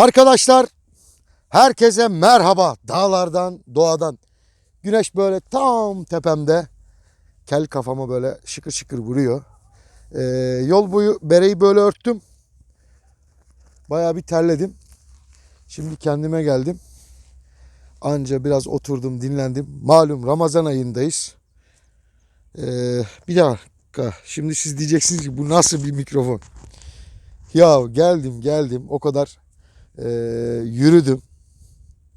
Arkadaşlar herkese merhaba dağlardan doğadan. Güneş böyle tam tepemde. Kel kafama böyle şıkır şıkır vuruyor. Ee, yol boyu bereyi böyle örttüm. Bayağı bir terledim. Şimdi kendime geldim. Anca biraz oturdum dinlendim. Malum Ramazan ayındayız. Ee, bir dakika. Şimdi siz diyeceksiniz ki bu nasıl bir mikrofon? Ya geldim geldim o kadar ee, yürüdüm.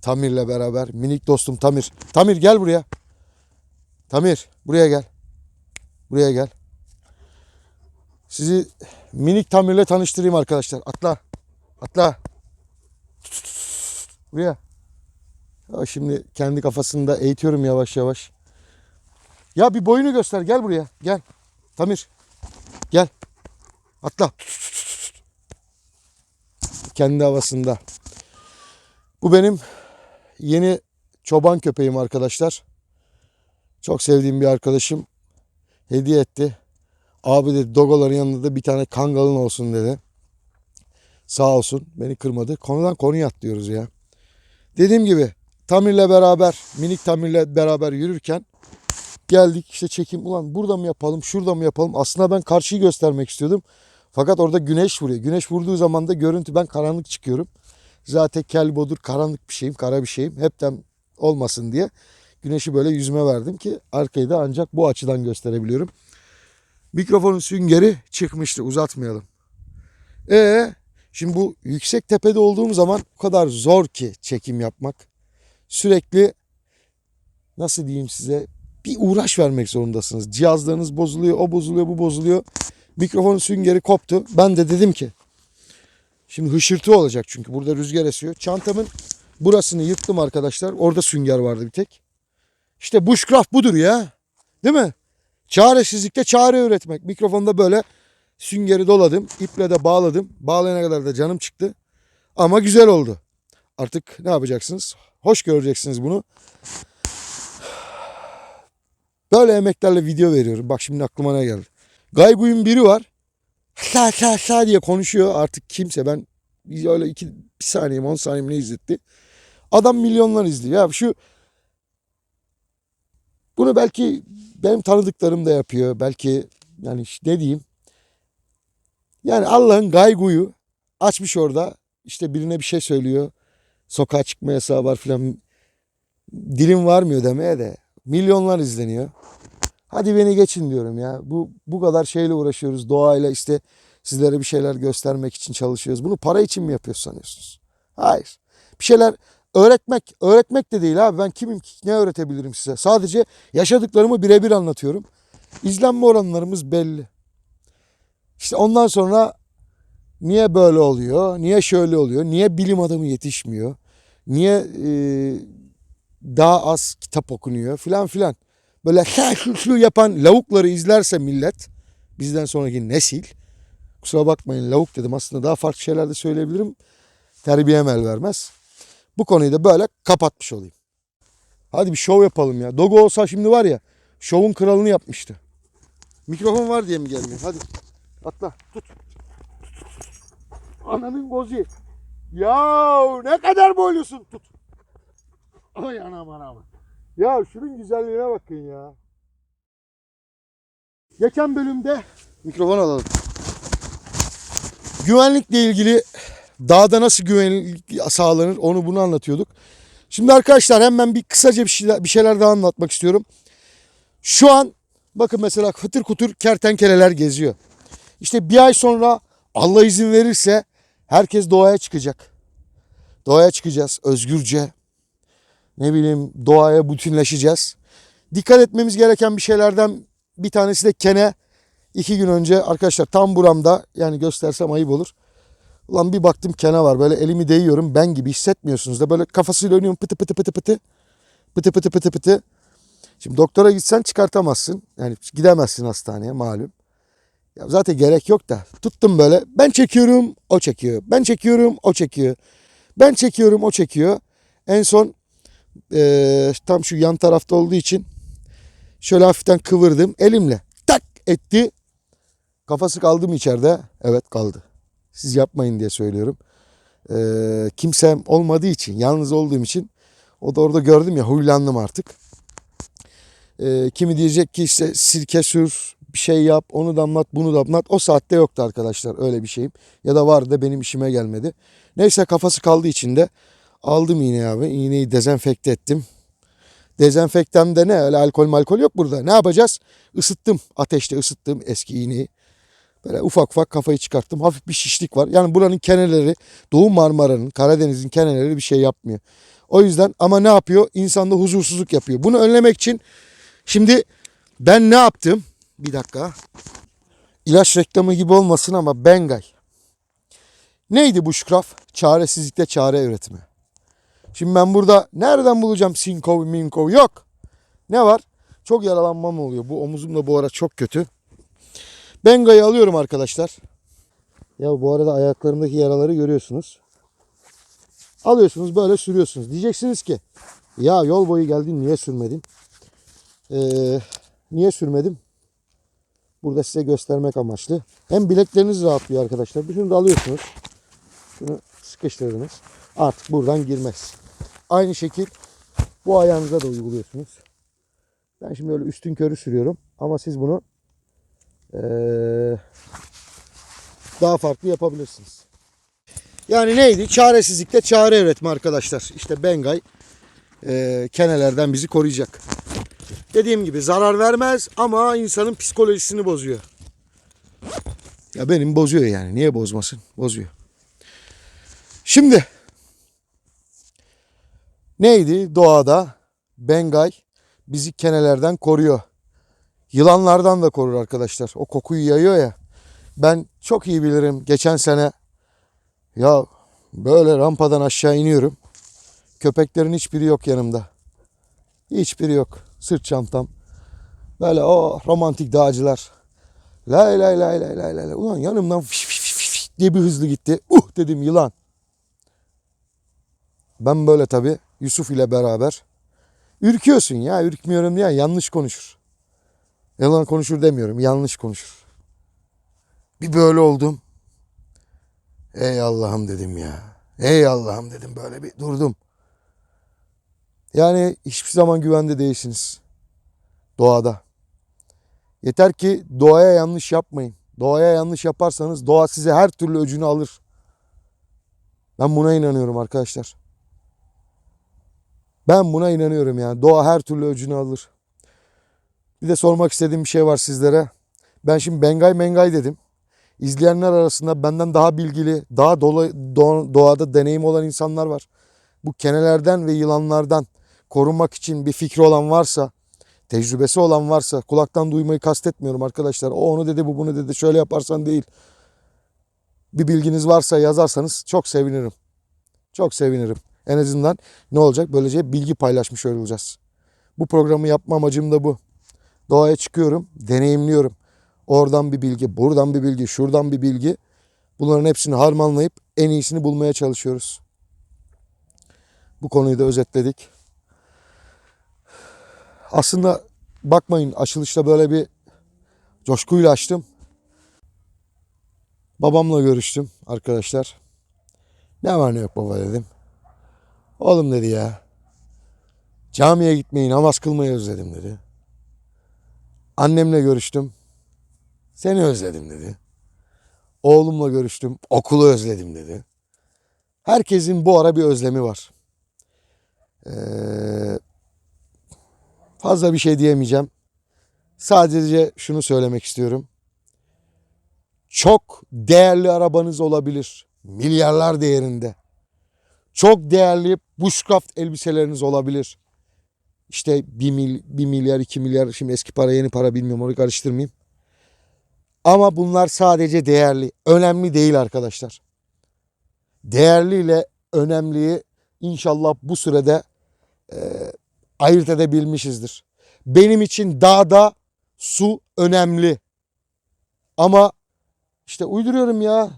Tamir'le beraber. Minik dostum Tamir. Tamir gel buraya. Tamir buraya gel. Buraya gel. Sizi minik Tamir'le tanıştırayım arkadaşlar. Atla. Atla. Buraya. Ya şimdi kendi kafasında eğitiyorum yavaş yavaş. Ya bir boyunu göster. Gel buraya. Gel. Tamir. Gel. Atla. Kendi havasında. Bu benim yeni çoban köpeğim arkadaşlar. Çok sevdiğim bir arkadaşım hediye etti. Abi dedi dogoların yanında da bir tane kangalın olsun dedi. Sağ olsun beni kırmadı. Konudan konuya atlıyoruz ya. Dediğim gibi Tamir'le beraber, minik Tamir'le beraber yürürken geldik işte çekim. Ulan burada mı yapalım, şurada mı yapalım? Aslında ben karşıyı göstermek istiyordum. Fakat orada güneş vuruyor. Güneş vurduğu zaman da görüntü ben karanlık çıkıyorum. Zaten kel bodur karanlık bir şeyim, kara bir şeyim. Hepten olmasın diye güneşi böyle yüzüme verdim ki arkayı da ancak bu açıdan gösterebiliyorum. Mikrofonun süngeri çıkmıştı uzatmayalım. E şimdi bu yüksek tepede olduğum zaman o kadar zor ki çekim yapmak. Sürekli nasıl diyeyim size bir uğraş vermek zorundasınız. Cihazlarınız bozuluyor, o bozuluyor, bu bozuluyor. Mikrofonun süngeri koptu. Ben de dedim ki şimdi hışırtı olacak çünkü burada rüzgar esiyor. Çantamın burasını yırttım arkadaşlar. Orada sünger vardı bir tek. İşte bushcraft budur ya. Değil mi? Çaresizlikte çare üretmek. Mikrofonda böyle süngeri doladım. iple de bağladım. Bağlayana kadar da canım çıktı. Ama güzel oldu. Artık ne yapacaksınız? Hoş göreceksiniz bunu. Böyle emeklerle video veriyorum. Bak şimdi aklıma ne geldi. Gayguy'un biri var. Sa sa sa diye konuşuyor. Artık kimse ben öyle iki bir saniye on saniye ne izletti. Adam milyonlar izliyor. Ya şu bunu belki benim tanıdıklarım da yapıyor. Belki yani ne diyeyim. Yani Allah'ın gayguyu açmış orada. İşte birine bir şey söylüyor. Sokağa çıkma yasağı var filan. Dilim varmıyor demeye de. Milyonlar izleniyor. Hadi beni geçin diyorum ya. Bu bu kadar şeyle uğraşıyoruz. Doğayla işte sizlere bir şeyler göstermek için çalışıyoruz. Bunu para için mi yapıyoruz sanıyorsunuz? Hayır. Bir şeyler öğretmek, öğretmek de değil abi. Ben kimim ki? Ne öğretebilirim size? Sadece yaşadıklarımı birebir anlatıyorum. İzlenme oranlarımız belli. İşte ondan sonra niye böyle oluyor? Niye şöyle oluyor? Niye bilim adamı yetişmiyor? Niye e, daha az kitap okunuyor filan filan. Böyle şu yapan lavukları izlerse millet bizden sonraki nesil kusura bakmayın lavuk dedim aslında daha farklı şeyler de söyleyebilirim. Terbiyem el vermez. Bu konuyu da böyle kapatmış olayım. Hadi bir şov yapalım ya. Dogo olsa şimdi var ya şovun kralını yapmıştı. Mikrofon var diye mi gelmiyor? Hadi atla tut. Ananın gozi. Ya ne kadar boylusun tut. Ay anam anam. Ya şunun güzelliğine bakın ya. Geçen bölümde mikrofon alalım. Güvenlikle ilgili dağda nasıl güvenlik sağlanır onu bunu anlatıyorduk. Şimdi arkadaşlar hemen bir kısaca bir şeyler, bir şeyler daha anlatmak istiyorum. Şu an bakın mesela kıtır kutur kertenkeleler geziyor. İşte bir ay sonra Allah izin verirse herkes doğaya çıkacak. Doğaya çıkacağız özgürce ne bileyim doğaya bütünleşeceğiz. Dikkat etmemiz gereken bir şeylerden bir tanesi de kene. İki gün önce arkadaşlar tam buramda yani göstersem ayıp olur. Ulan bir baktım kene var böyle elimi değiyorum ben gibi hissetmiyorsunuz da böyle kafasıyla oynuyorum pıtı pıtı pıtı pıtı. Pıtı pıtı pıtı pıtı. Şimdi doktora gitsen çıkartamazsın. Yani gidemezsin hastaneye malum. Ya zaten gerek yok da tuttum böyle ben çekiyorum o çekiyor. Ben çekiyorum o çekiyor. Ben çekiyorum o çekiyor. En son e, tam şu yan tarafta olduğu için şöyle hafiften kıvırdım elimle tak etti. Kafası kaldı mı içeride? Evet kaldı. Siz yapmayın diye söylüyorum. e, kimsem olmadığı için, yalnız olduğum için o da orada gördüm ya huylandım artık. E, kimi diyecek ki işte sirke sür, bir şey yap, onu damlat, bunu damlat. O saatte yoktu arkadaşlar öyle bir şeyim. Ya da vardı benim işime gelmedi. Neyse kafası kaldı içinde. Aldım iğneyi abi. İğneyi dezenfekte ettim. Dezenfektemde ne? Öyle alkol malkol yok burada. Ne yapacağız? Isıttım. Ateşte ısıttım eski iğneyi. Böyle ufak ufak kafayı çıkarttım. Hafif bir şişlik var. Yani buranın keneleri Doğu Marmara'nın, Karadeniz'in keneleri bir şey yapmıyor. O yüzden ama ne yapıyor? İnsanda huzursuzluk yapıyor. Bunu önlemek için şimdi ben ne yaptım? Bir dakika. İlaç reklamı gibi olmasın ama Bengay. Neydi bu şkraf? Çaresizlikte çare üretimi. Şimdi ben burada nereden bulacağım Sinkov, Minkov? Yok. Ne var? Çok yaralanmam oluyor. Bu omuzum da bu ara çok kötü. Bengay'ı alıyorum arkadaşlar. Ya bu arada ayaklarımdaki yaraları görüyorsunuz. Alıyorsunuz böyle sürüyorsunuz. Diyeceksiniz ki ya yol boyu geldin niye sürmedin? Ee, niye sürmedim? Burada size göstermek amaçlı. Hem bilekleriniz rahatlıyor arkadaşlar. Şunu da alıyorsunuz. Şunu sıkıştırdınız. Artık buradan girmez. Aynı şekil bu ayağınıza da uyguluyorsunuz. Ben şimdi öyle üstün körü sürüyorum. Ama siz bunu eee, daha farklı yapabilirsiniz. Yani neydi? Çaresizlikte çare üretme arkadaşlar. İşte Bengay eee kenelerden bizi koruyacak. Dediğim gibi zarar vermez ama insanın psikolojisini bozuyor. Ya benim bozuyor yani. Niye bozmasın? Bozuyor. Şimdi neydi? Doğada Bengay bizi kenelerden koruyor. Yılanlardan da korur arkadaşlar. O kokuyu yayıyor ya. Ben çok iyi bilirim. Geçen sene ya böyle rampadan aşağı iniyorum. Köpeklerin hiçbiri yok yanımda. Hiçbiri yok. Sırt çantam. Böyle o romantik dağcılar. Lay lay lay lay lay lay. Ulan yanımdan fiş fiş fiş fiş diye bir hızlı gitti. Uh dedim yılan. Ben böyle tabii Yusuf ile beraber. Ürküyorsun ya ürkmüyorum diye yanlış konuşur. Yalan konuşur demiyorum yanlış konuşur. Bir böyle oldum. Ey Allah'ım dedim ya. Ey Allah'ım dedim böyle bir durdum. Yani hiçbir zaman güvende değilsiniz. Doğada. Yeter ki doğaya yanlış yapmayın. Doğaya yanlış yaparsanız doğa size her türlü öcünü alır. Ben buna inanıyorum arkadaşlar. Ben buna inanıyorum yani. Doğa her türlü öcünü alır. Bir de sormak istediğim bir şey var sizlere. Ben şimdi Bengay Mengay dedim. İzleyenler arasında benden daha bilgili, daha dola, do- doğada deneyim olan insanlar var. Bu kenelerden ve yılanlardan korunmak için bir fikri olan varsa, tecrübesi olan varsa, kulaktan duymayı kastetmiyorum arkadaşlar. O onu dedi, bu bunu dedi, şöyle yaparsan değil. Bir bilginiz varsa yazarsanız çok sevinirim. Çok sevinirim. En azından ne olacak? Böylece bilgi paylaşmış olacağız. Bu programı yapma amacım da bu. Doğaya çıkıyorum, deneyimliyorum. Oradan bir bilgi, buradan bir bilgi, şuradan bir bilgi. Bunların hepsini harmanlayıp en iyisini bulmaya çalışıyoruz. Bu konuyu da özetledik. Aslında bakmayın açılışta böyle bir coşkuyla açtım. Babamla görüştüm arkadaşlar. Ne var ne yok baba dedim. Oğlum dedi ya. Camiye gitmeyi, namaz kılmayı özledim dedi. Annemle görüştüm. Seni özledim dedi. Oğlumla görüştüm. Okulu özledim dedi. Herkesin bu ara bir özlemi var. Ee, fazla bir şey diyemeyeceğim. Sadece şunu söylemek istiyorum. Çok değerli arabanız olabilir. Milyarlar değerinde. Çok değerli bushcraft elbiseleriniz olabilir. İşte 1, mil, 1 milyar 2 milyar şimdi eski para yeni para bilmiyorum onu karıştırmayayım. Ama bunlar sadece değerli. Önemli değil arkadaşlar. Değerli ile önemliyi inşallah bu sürede e, ayırt edebilmişizdir. Benim için dağda su önemli. Ama işte uyduruyorum ya.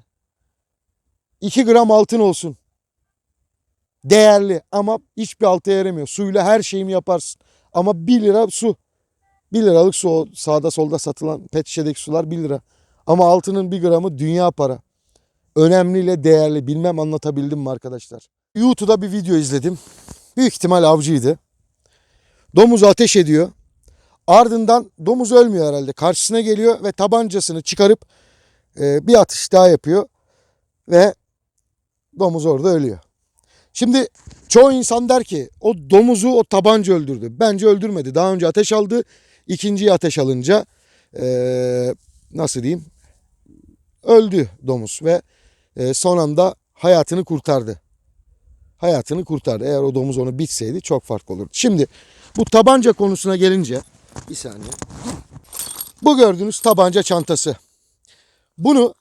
2 gram altın olsun. Değerli ama hiçbir alta yaramıyor. Suyla her şeyimi yaparsın. Ama 1 lira su. 1 liralık su sağda solda satılan pet şişedeki sular 1 lira. Ama altının 1 gramı dünya para. önemliyle değerli. Bilmem anlatabildim mi arkadaşlar? YouTube'da bir video izledim. Büyük ihtimal avcıydı. Domuz ateş ediyor. Ardından domuz ölmüyor herhalde. Karşısına geliyor ve tabancasını çıkarıp e, bir atış daha yapıyor. Ve domuz orada ölüyor. Şimdi çoğu insan der ki o domuzu o tabanca öldürdü. Bence öldürmedi. Daha önce ateş aldı. İkinciyi ateş alınca e, nasıl diyeyim öldü domuz ve e, son anda hayatını kurtardı. Hayatını kurtardı. Eğer o domuz onu bitseydi çok farklı olurdu. Şimdi bu tabanca konusuna gelince bir saniye. Bu gördüğünüz tabanca çantası. Bunu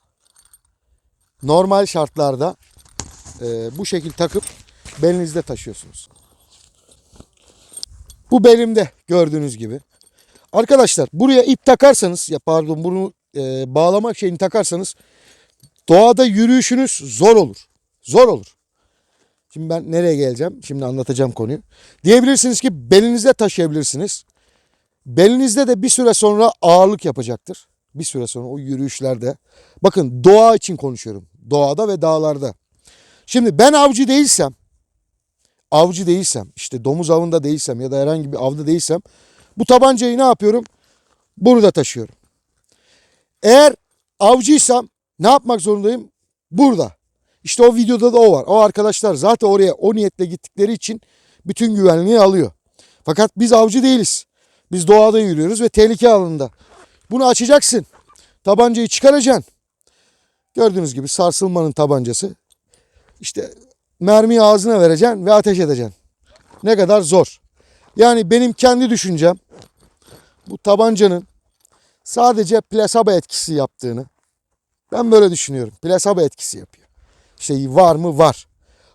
normal şartlarda e, bu şekil takıp belinizde taşıyorsunuz. Bu belimde gördüğünüz gibi. Arkadaşlar buraya ip takarsanız ya pardon bunu e, bağlamak şeyini takarsanız doğada yürüyüşünüz zor olur. Zor olur. Şimdi ben nereye geleceğim? Şimdi anlatacağım konuyu. Diyebilirsiniz ki belinizde taşıyabilirsiniz. Belinizde de bir süre sonra ağırlık yapacaktır. Bir süre sonra o yürüyüşlerde. Bakın doğa için konuşuyorum. Doğada ve dağlarda. Şimdi ben avcı değilsem, avcı değilsem, işte domuz avında değilsem ya da herhangi bir avda değilsem bu tabancayı ne yapıyorum? Burada taşıyorum. Eğer avcıysam ne yapmak zorundayım? Burada. İşte o videoda da o var. O arkadaşlar zaten oraya o niyetle gittikleri için bütün güvenliği alıyor. Fakat biz avcı değiliz. Biz doğada yürüyoruz ve tehlike alanında. Bunu açacaksın. Tabancayı çıkaracaksın. Gördüğünüz gibi sarsılmanın tabancası. İşte mermiyi ağzına vereceksin ve ateş edeceksin. Ne kadar zor. Yani benim kendi düşüncem bu tabancanın sadece plasebo etkisi yaptığını ben böyle düşünüyorum. Plasebo etkisi yapıyor. İşte var mı? Var.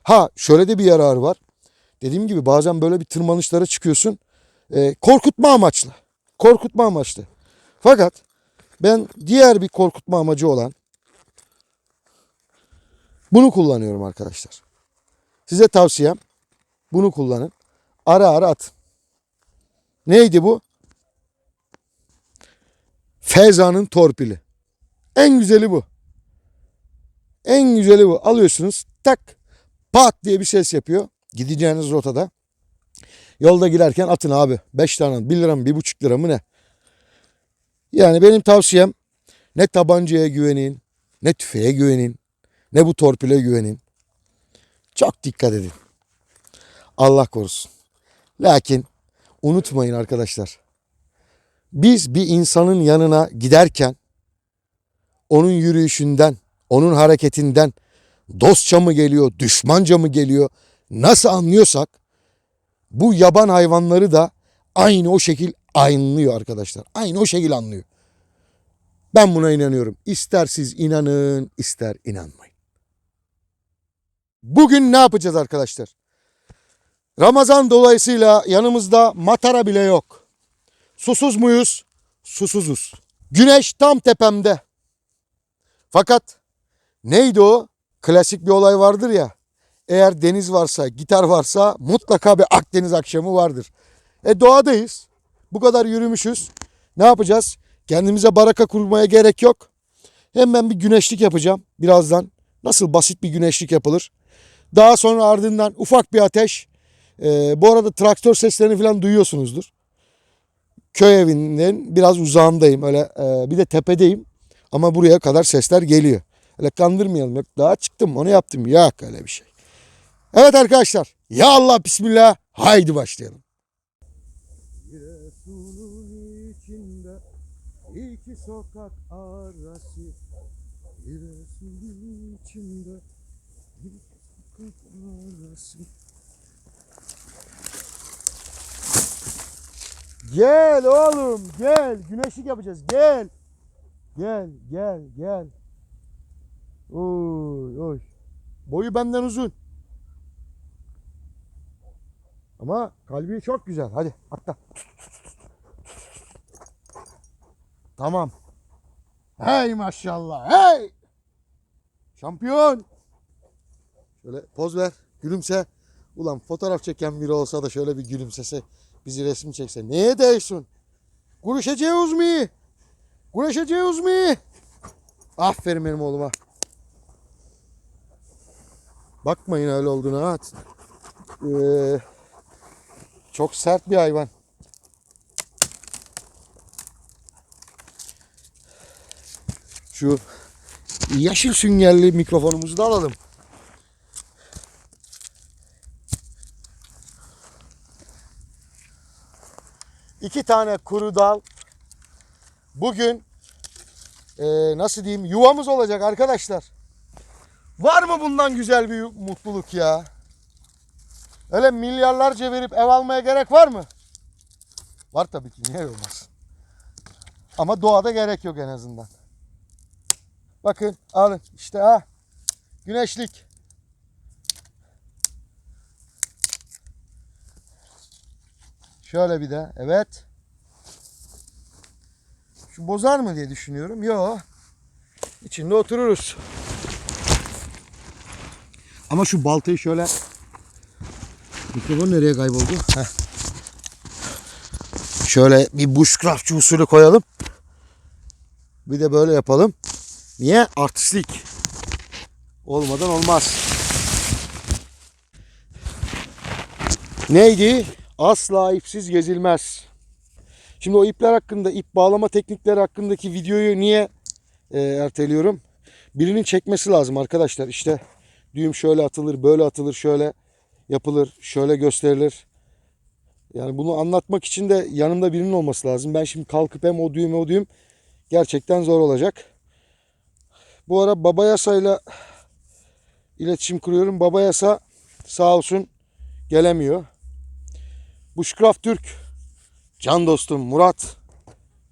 Ha şöyle de bir yararı var. Dediğim gibi bazen böyle bir tırmanışlara çıkıyorsun. E, korkutma amaçlı. Korkutma amaçlı. Fakat ben diğer bir korkutma amacı olan bunu kullanıyorum arkadaşlar. Size tavsiyem bunu kullanın. Ara ara atın. Neydi bu? Feza'nın torpili. En güzeli bu. En güzeli bu. Alıyorsunuz tak pat diye bir ses yapıyor. Gideceğiniz rotada. Yolda giderken atın abi. 5 tane 1 lira mı 1,5 lira mı ne? Yani benim tavsiyem ne tabancaya güvenin, ne tüfeğe güvenin, ne bu torpile güvenin. Çok dikkat edin. Allah korusun. Lakin unutmayın arkadaşlar. Biz bir insanın yanına giderken onun yürüyüşünden, onun hareketinden dostça mı geliyor, düşmanca mı geliyor nasıl anlıyorsak bu yaban hayvanları da aynı o şekil anlıyor arkadaşlar. Aynı o şekil anlıyor. Ben buna inanıyorum. İster siz inanın, ister inanmayın. Bugün ne yapacağız arkadaşlar? Ramazan dolayısıyla yanımızda matara bile yok. Susuz muyuz? Susuzuz. Güneş tam tepemde. Fakat neydi o? Klasik bir olay vardır ya. Eğer deniz varsa, gitar varsa mutlaka bir Akdeniz akşamı vardır. E doğadayız. Bu kadar yürümüşüz. Ne yapacağız? Kendimize baraka kurmaya gerek yok. Hem ben bir güneşlik yapacağım birazdan. Nasıl basit bir güneşlik yapılır. Daha sonra ardından ufak bir ateş. Ee, bu arada traktör seslerini falan duyuyorsunuzdur. Köy evinden biraz uzağındayım. Öyle e, bir de tepedeyim. Ama buraya kadar sesler geliyor. Öyle kandırmayalım. Yok daha çıktım onu yaptım. Yok öyle bir şey. Evet arkadaşlar. Ya Allah bismillah. Haydi başlayalım. Giresun'un içinde iki sokak arası Giresun'un içinde Gel oğlum gel. Güneşlik yapacağız. Gel. Gel gel gel. Oy oy. Boyu benden uzun. Ama kalbi çok güzel. Hadi atla. Tamam. Hey maşallah. Hey. Şampiyon. Şöyle poz ver. Gülümse. Ulan fotoğraf çeken biri olsa da şöyle bir gülümsese. Bizi resim çekse. Neye değilsin? Görüşeceğiz mi? Görüşeceğiz mi? Aferin benim oğluma. Bakmayın öyle olduğuna. ha. Ee, çok sert bir hayvan. Şu yeşil süngerli mikrofonumuzu da alalım. İki tane kuru dal. Bugün eee, nasıl diyeyim yuvamız olacak arkadaşlar. Var mı bundan güzel bir mutluluk ya? Öyle milyarlarca verip ev almaya gerek var mı? Var tabii ki niye olmaz. Ama doğada gerek yok en azından. Bakın alın işte ha. Güneşlik. Şöyle bir de evet. Şu bozar mı diye düşünüyorum. Yok. İçinde otururuz. Ama şu baltayı şöyle Mikrofon nereye kayboldu? Heh. Şöyle bir bushcraftçı usulü koyalım. Bir de böyle yapalım. Niye? Artistlik. Olmadan olmaz. Neydi? Asla ipsiz gezilmez. Şimdi o ipler hakkında, ip bağlama teknikleri hakkındaki videoyu niye e, erteliyorum? Birinin çekmesi lazım arkadaşlar. İşte düğüm şöyle atılır, böyle atılır, şöyle yapılır, şöyle gösterilir. Yani bunu anlatmak için de yanımda birinin olması lazım. Ben şimdi kalkıp hem o düğüm o düğüm gerçekten zor olacak. Bu ara Baba Yasa'yla iletişim kuruyorum. Baba Yasa sağ olsun gelemiyor. Bushcraft Türk can dostum Murat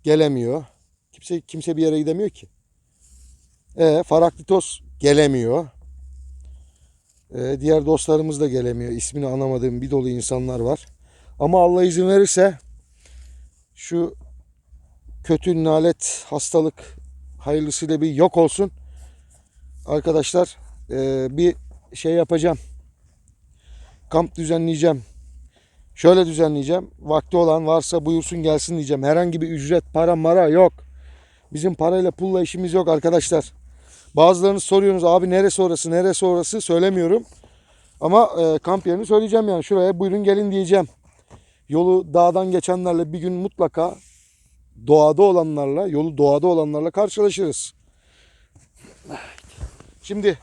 gelemiyor. Kimse kimse bir yere gidemiyor ki. E, Faraklitos gelemiyor. Ee, diğer dostlarımız da gelemiyor. İsmini anamadığım bir dolu insanlar var. Ama Allah izin verirse şu kötü nalet hastalık hayırlısıyla bir yok olsun. Arkadaşlar ee, bir şey yapacağım. Kamp düzenleyeceğim. Şöyle düzenleyeceğim. Vakti olan varsa buyursun gelsin diyeceğim. Herhangi bir ücret, para, mara yok. Bizim parayla pulla işimiz yok arkadaşlar. Bazılarınız soruyorsunuz abi neresi orası neresi orası söylemiyorum. Ama e, kamp yerini söyleyeceğim yani şuraya buyurun gelin diyeceğim. Yolu dağdan geçenlerle bir gün mutlaka doğada olanlarla yolu doğada olanlarla karşılaşırız. Şimdi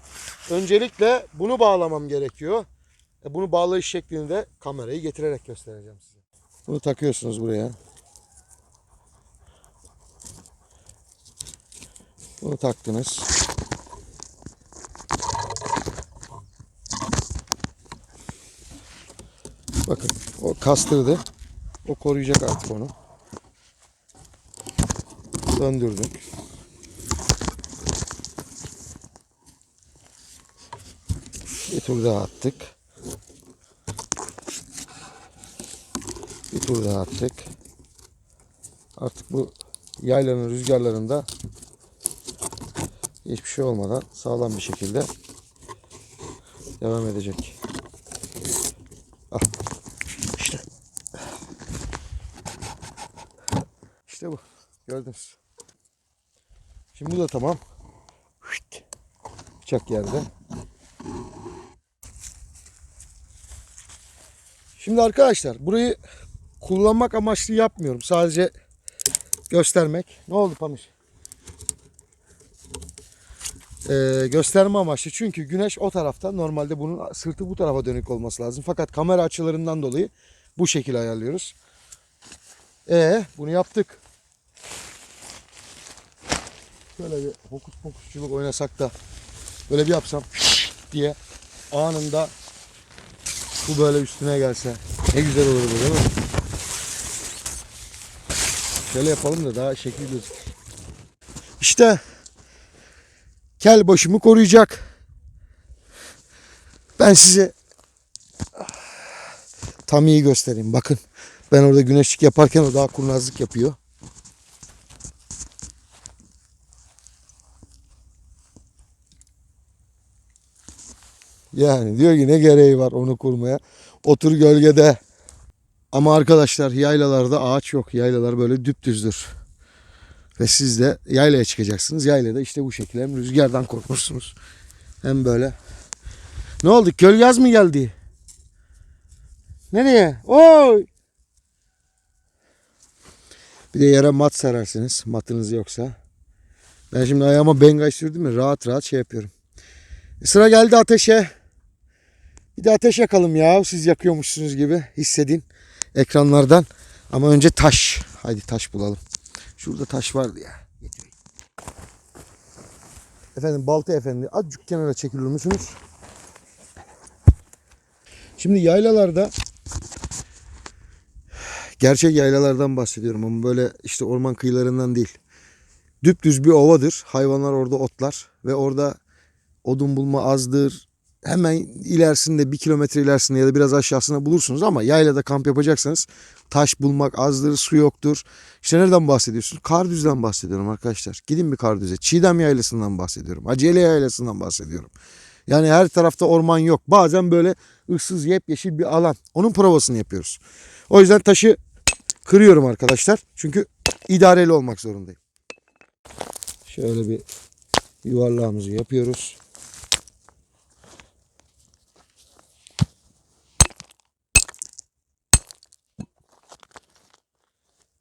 öncelikle bunu bağlamam gerekiyor. E, bunu bağlayış şeklini de kamerayı getirerek göstereceğim size. Bunu takıyorsunuz buraya. Bunu taktınız. Bakın o kastırdı. O koruyacak artık onu. Döndürdük. Bir tur daha attık. Daha attık. Artık bu yaylanın rüzgarlarında hiçbir şey olmadan sağlam bir şekilde devam edecek. Al. İşte. İşte bu. Gördünüz. Şimdi bu da tamam. Bıçak yerde. Şimdi arkadaşlar burayı kullanmak amaçlı yapmıyorum. Sadece göstermek. Ne oldu Pamir? Ee, gösterme amaçlı. Çünkü güneş o tarafta. Normalde bunun sırtı bu tarafa dönük olması lazım. Fakat kamera açılarından dolayı bu şekilde ayarlıyoruz. E bunu yaptık. Şöyle bir hokus pokusçuluk oynasak da böyle bir yapsam diye anında bu böyle üstüne gelse ne güzel olur bu değil mi? Şöyle yapalım da daha şekil gözükür. İşte kel başımı koruyacak. Ben size tam iyi göstereyim. Bakın ben orada güneşlik yaparken o daha kurnazlık yapıyor. Yani diyor ki ne gereği var onu kurmaya. Otur gölgede. Ama arkadaşlar yaylalarda ağaç yok. Yaylalar böyle düpdüzdür. Ve siz de yaylaya çıkacaksınız. Yaylada işte bu şekilde hem rüzgardan korkmuşsunuz hem böyle Ne oldu? Köl yaz mı geldi? Nereye? Oy! Bir de yere mat sararsınız. Matınız yoksa. Ben şimdi ayağıma bengay sürdüm mü rahat rahat şey yapıyorum. E, Sıra geldi ateşe. Bir de ateş yakalım ya. Siz yakıyormuşsunuz gibi hissedin ekranlardan. Ama önce taş. Haydi taş bulalım. Şurada taş vardı ya. Efendim Balta Efendi azıcık kenara çekilir misiniz? Şimdi yaylalarda gerçek yaylalardan bahsediyorum ama böyle işte orman kıyılarından değil. Düpdüz bir ovadır. Hayvanlar orada otlar ve orada odun bulma azdır. Hemen ilerisinde bir kilometre ilerisinde ya da biraz aşağısında bulursunuz ama yaylada kamp yapacaksanız taş bulmak azdır, su yoktur. İşte nereden bahsediyorsunuz? Kardüz'den bahsediyorum arkadaşlar. Gidin bir Kardüz'e. Çiğdem Yaylası'ndan bahsediyorum. Acele Yaylası'ndan bahsediyorum. Yani her tarafta orman yok. Bazen böyle ıssız yepyeşil bir alan. Onun provasını yapıyoruz. O yüzden taşı kırıyorum arkadaşlar. Çünkü idareli olmak zorundayım. Şöyle bir yuvarlağımızı yapıyoruz.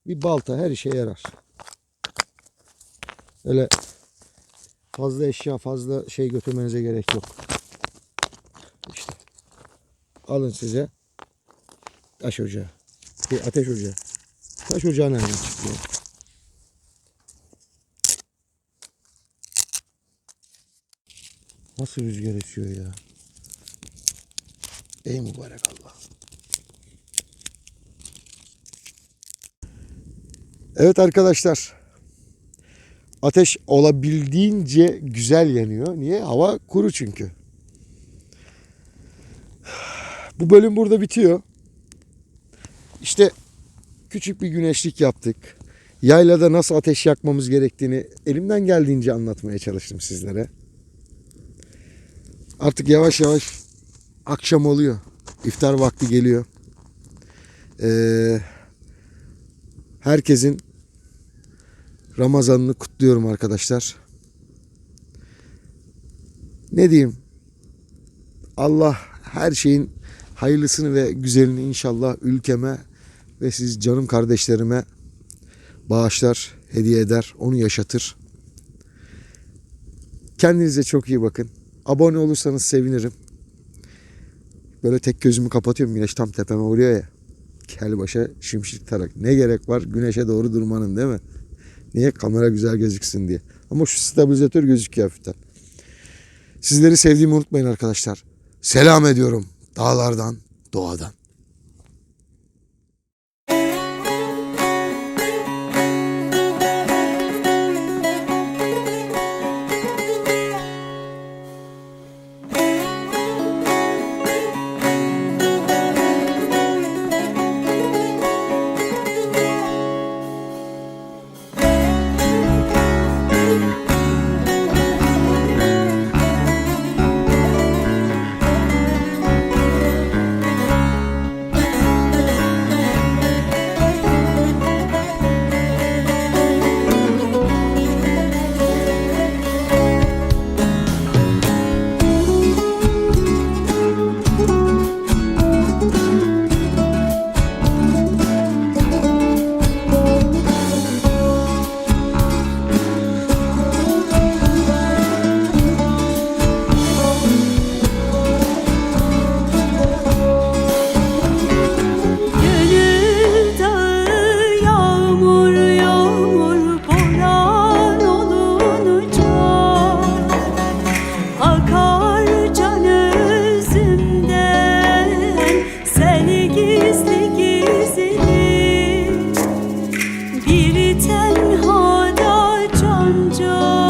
Bir balta her işe yarar. Öyle fazla eşya fazla şey götürmenize gerek yok. İşte alın size taş ocağı. Bir ateş ocağı. Taş ocağı nereden çıktı? Nasıl rüzgar esiyor ya? Ey mübarek Allah. Evet arkadaşlar. Ateş olabildiğince güzel yanıyor. Niye? Hava kuru çünkü. Bu bölüm burada bitiyor. İşte küçük bir güneşlik yaptık. Yaylada nasıl ateş yakmamız gerektiğini elimden geldiğince anlatmaya çalıştım sizlere. Artık yavaş yavaş akşam oluyor. İftar vakti geliyor. Ee, herkesin Ramazanını kutluyorum arkadaşlar. Ne diyeyim? Allah her şeyin hayırlısını ve güzelini inşallah ülkeme ve siz canım kardeşlerime bağışlar, hediye eder, onu yaşatır. Kendinize çok iyi bakın. Abone olursanız sevinirim. Böyle tek gözümü kapatıyorum güneş tam tepeme vuruyor ya. Kel başa şimşik tarak. Ne gerek var güneşe doğru durmanın değil mi? Niye? Kamera güzel gözüksün diye. Ama şu stabilizatör gözüküyor hafiften. Sizleri sevdiğimi unutmayın arkadaşlar. Selam ediyorum dağlardan, doğadan. 就